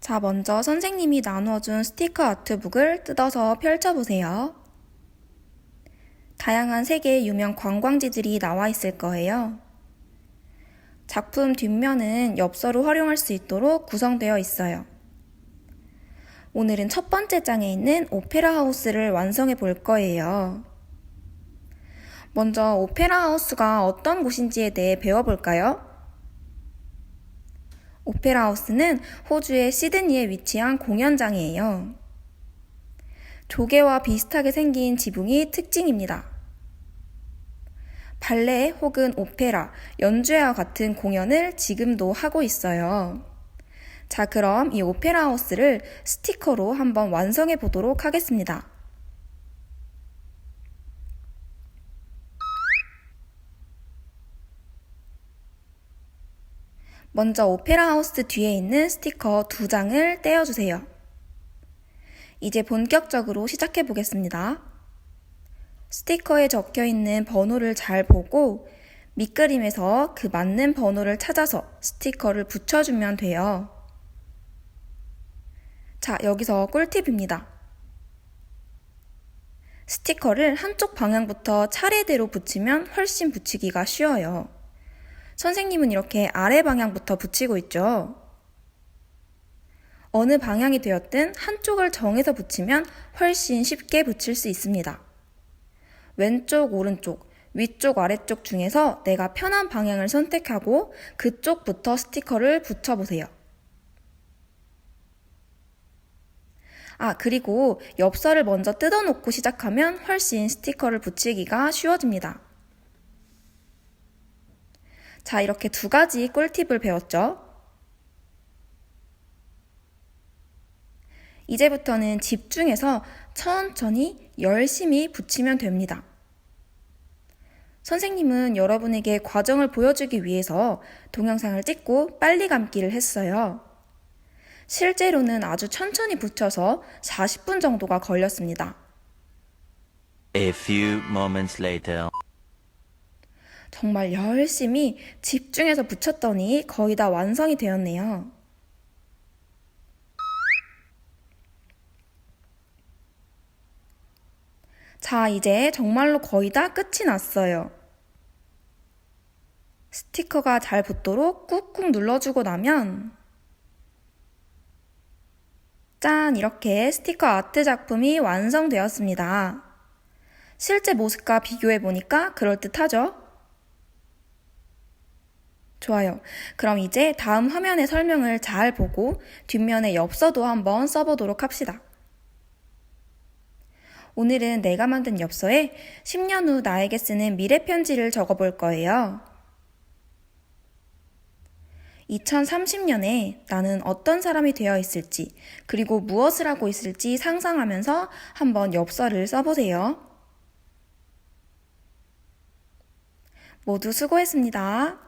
자, 먼저 선생님이 나누어준 스티커 아트북을 뜯어서 펼쳐보세요. 다양한 세계의 유명 관광지들이 나와 있을 거예요. 작품 뒷면은 엽서로 활용할 수 있도록 구성되어 있어요. 오늘은 첫 번째 장에 있는 오페라 하우스를 완성해 볼 거예요. 먼저 오페라 하우스가 어떤 곳인지에 대해 배워볼까요? 오페라 하우스는 호주의 시드니에 위치한 공연장이에요. 조개와 비슷하게 생긴 지붕이 특징입니다. 발레 혹은 오페라, 연주회와 같은 공연을 지금도 하고 있어요. 자, 그럼 이 오페라 하우스를 스티커로 한번 완성해 보도록 하겠습니다. 먼저 오페라 하우스 뒤에 있는 스티커 두 장을 떼어주세요. 이제 본격적으로 시작해 보겠습니다. 스티커에 적혀 있는 번호를 잘 보고 밑그림에서 그 맞는 번호를 찾아서 스티커를 붙여주면 돼요. 자, 여기서 꿀팁입니다. 스티커를 한쪽 방향부터 차례대로 붙이면 훨씬 붙이기가 쉬워요. 선생님은 이렇게 아래 방향부터 붙이고 있죠. 어느 방향이 되었든 한쪽을 정해서 붙이면 훨씬 쉽게 붙일 수 있습니다. 왼쪽, 오른쪽, 위쪽, 아래쪽 중에서 내가 편한 방향을 선택하고 그쪽부터 스티커를 붙여보세요. 아, 그리고 엽서를 먼저 뜯어놓고 시작하면 훨씬 스티커를 붙이기가 쉬워집니다. 자, 이렇게 두 가지 꿀팁을 배웠죠? 이제부터는 집중해서 천천히 열심히 붙이면 됩니다. 선생님은 여러분에게 과정을 보여주기 위해서 동영상을 찍고 빨리 감기를 했어요. 실제로는 아주 천천히 붙여서 40분 정도가 걸렸습니다. A few moments later. 정말 열심히 집중해서 붙였더니 거의 다 완성이 되었네요. 자, 이제 정말로 거의 다 끝이 났어요. 스티커가 잘 붙도록 꾹꾹 눌러주고 나면 짠! 이렇게 스티커 아트 작품이 완성되었습니다. 실제 모습과 비교해 보니까 그럴듯하죠? 좋아요. 그럼 이제 다음 화면의 설명을 잘 보고 뒷면에 엽서도 한번 써보도록 합시다. 오늘은 내가 만든 엽서에 10년 후 나에게 쓰는 미래 편지를 적어볼 거예요. 2030년에 나는 어떤 사람이 되어 있을지, 그리고 무엇을 하고 있을지 상상하면서 한번 엽서를 써보세요. 모두 수고했습니다.